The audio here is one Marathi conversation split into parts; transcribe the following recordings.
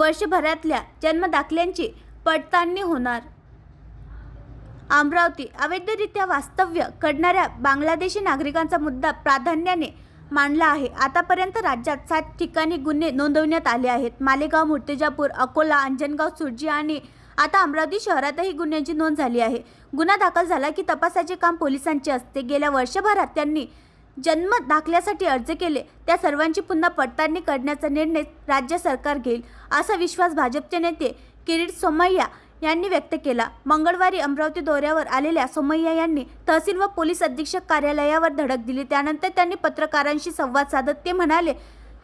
वर्षभरातल्या जन्मदाखल्यांची पडताळणी होणार. अमरावती अवैधरित्या वास्तव्य करणाऱ्या बांगलादेशी नागरिकांचा मुद्दा प्राधान्याने मांडला आहे. आतापर्यंत राज्यात सात ठिकाणी गुन्हे नोंदवण्यात आले आहेत. मालेगाव मुर्तेजापूर अकोला अंजनगाव सुरजी आणि आता अमरावती शहरातही गुन्ह्यांची नोंद झाली आहे. गुन्हा दाखल झाला की तपासाचे काम पोलिसांचे असते. गेल्या वर्षभरात त्यांनी जन्म दाखल्यासाठी अर्ज केले त्या सर्वांची पुन्हा पडताळणी करण्याचा निर्णय राज्य सरकार घेईल असा विश्वास भाजपचे नेते किरीट सोमय्या यांनी व्यक्त केला. मंगळवारी अमरावती दौऱ्यावर आलेल्या सोमय्या यांनी तहसील व पोलीस अधीक्षक कार्यालयावर धडक दिली. त्यानंतर त्यांनी पत्रकारांशी संवाद साधत ते म्हणाले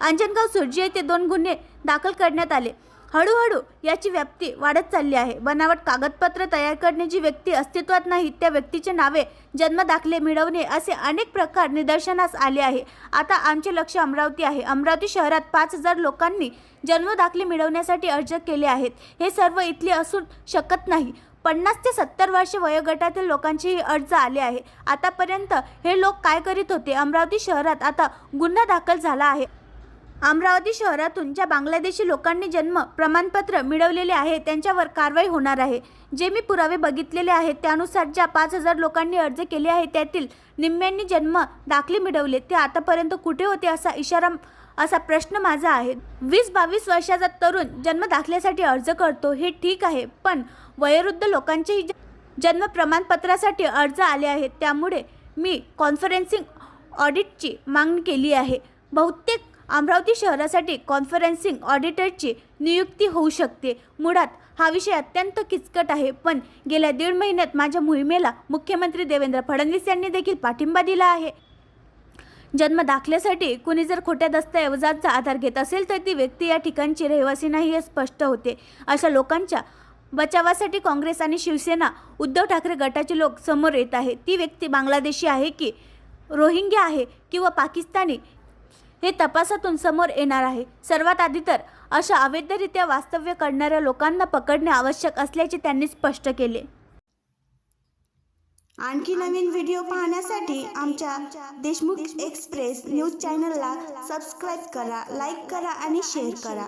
अंजनगाव सुरजी येथे दोन गुन्हे दाखल करण्यात आले. हळूहळू याची व्याप्ती वाढत चालली आहे. बनावट कागदपत्र तयार करण्याची व्यक्ती अस्तित्वात नाही त्या व्यक्तीचे नावे जन्मदाखले मिळवणे असे अनेक प्रकार निदर्शनास आले आहे. आता आमचे लक्ष अमरावती आहे. अमरावती शहरात पाच हजार लोकांनी जन्मदाखले मिळवण्यासाठी अर्ज केले आहेत. हे सर्व इथले असू शकत नाही. पन्नास ते सत्तर वर्ष वयोगटातील लोकांचेही अर्ज आले आहे. आतापर्यंत हे लोक काय करीत होते? अमरावती शहरात आता गुन्हा दाखल झाला आहे. अमरावती शहरातून ज्या बांगलादेशी लोकांनी जन्म प्रमाणपत्र मिळवलेले आहे त्यांच्यावर कारवाई होणार आहे. जे मी पुरावे बघितलेले आहेत त्यानुसार ज्या पाच हजार लोकांनी अर्ज केले आहे त्यातील निम्म्यांनी जन्म दाखले मिळवले. ते आतापर्यंत कुठे होते असा इशारा असा प्रश्न माझा आहे. वीस बावीस वर्षाचा तरुण जन्म दाखल्यासाठी अर्ज करतो हे ठीक आहे पण वयोवृद्ध लोकांचेही ज- जन्म प्रमाणपत्रासाठी अर्ज आले आहेत. त्यामुळे मी कॉन्फरन्सिंग ऑडिटची मागणी केली आहे. बहुतेक अमरावती शहरासाठी कॉन्फरन्सिंग ऑडिटरची नियुक्ती होऊ शकते. मुळात हा विषय अत्यंत किचकट आहे. पण गेल्या दीड महिन्यात माझ्या मोहिमेला मुख्यमंत्री देवेंद्र फडणवीस यांनी देखील पाठिंबा दिला आहे. जन्म दाखल्यासाठी कुणी जर खोट्या दस्तऐवजांचा आधार घेत असेल तर ती व्यक्ती या ठिकाणची रहिवासी नाही हे स्पष्ट होते. अशा लोकांच्या बचावासाठी काँग्रेस आणि शिवसेना उद्धव ठाकरे गटाचे लोक समोर येत आहे ती व्यक्ती बांगलादेशी आहे की रोहिंग्या आहे किंवा पाकिस्तानी हे तपासातून समोर येणार आहे. सर्वात आधी तर अशा अवैधरित्या वास्तव्य करणाऱ्या लोकांना पकडणे आवश्यक असल्याचे त्यांनी स्पष्ट केले. आणखी नवीन व्हिडिओ पाहण्यासाठी आमच्या देशमुख एक्सप्रेस न्यूज चॅनलला सबस्क्राईब करा लाईक करा आणि शेअर करा.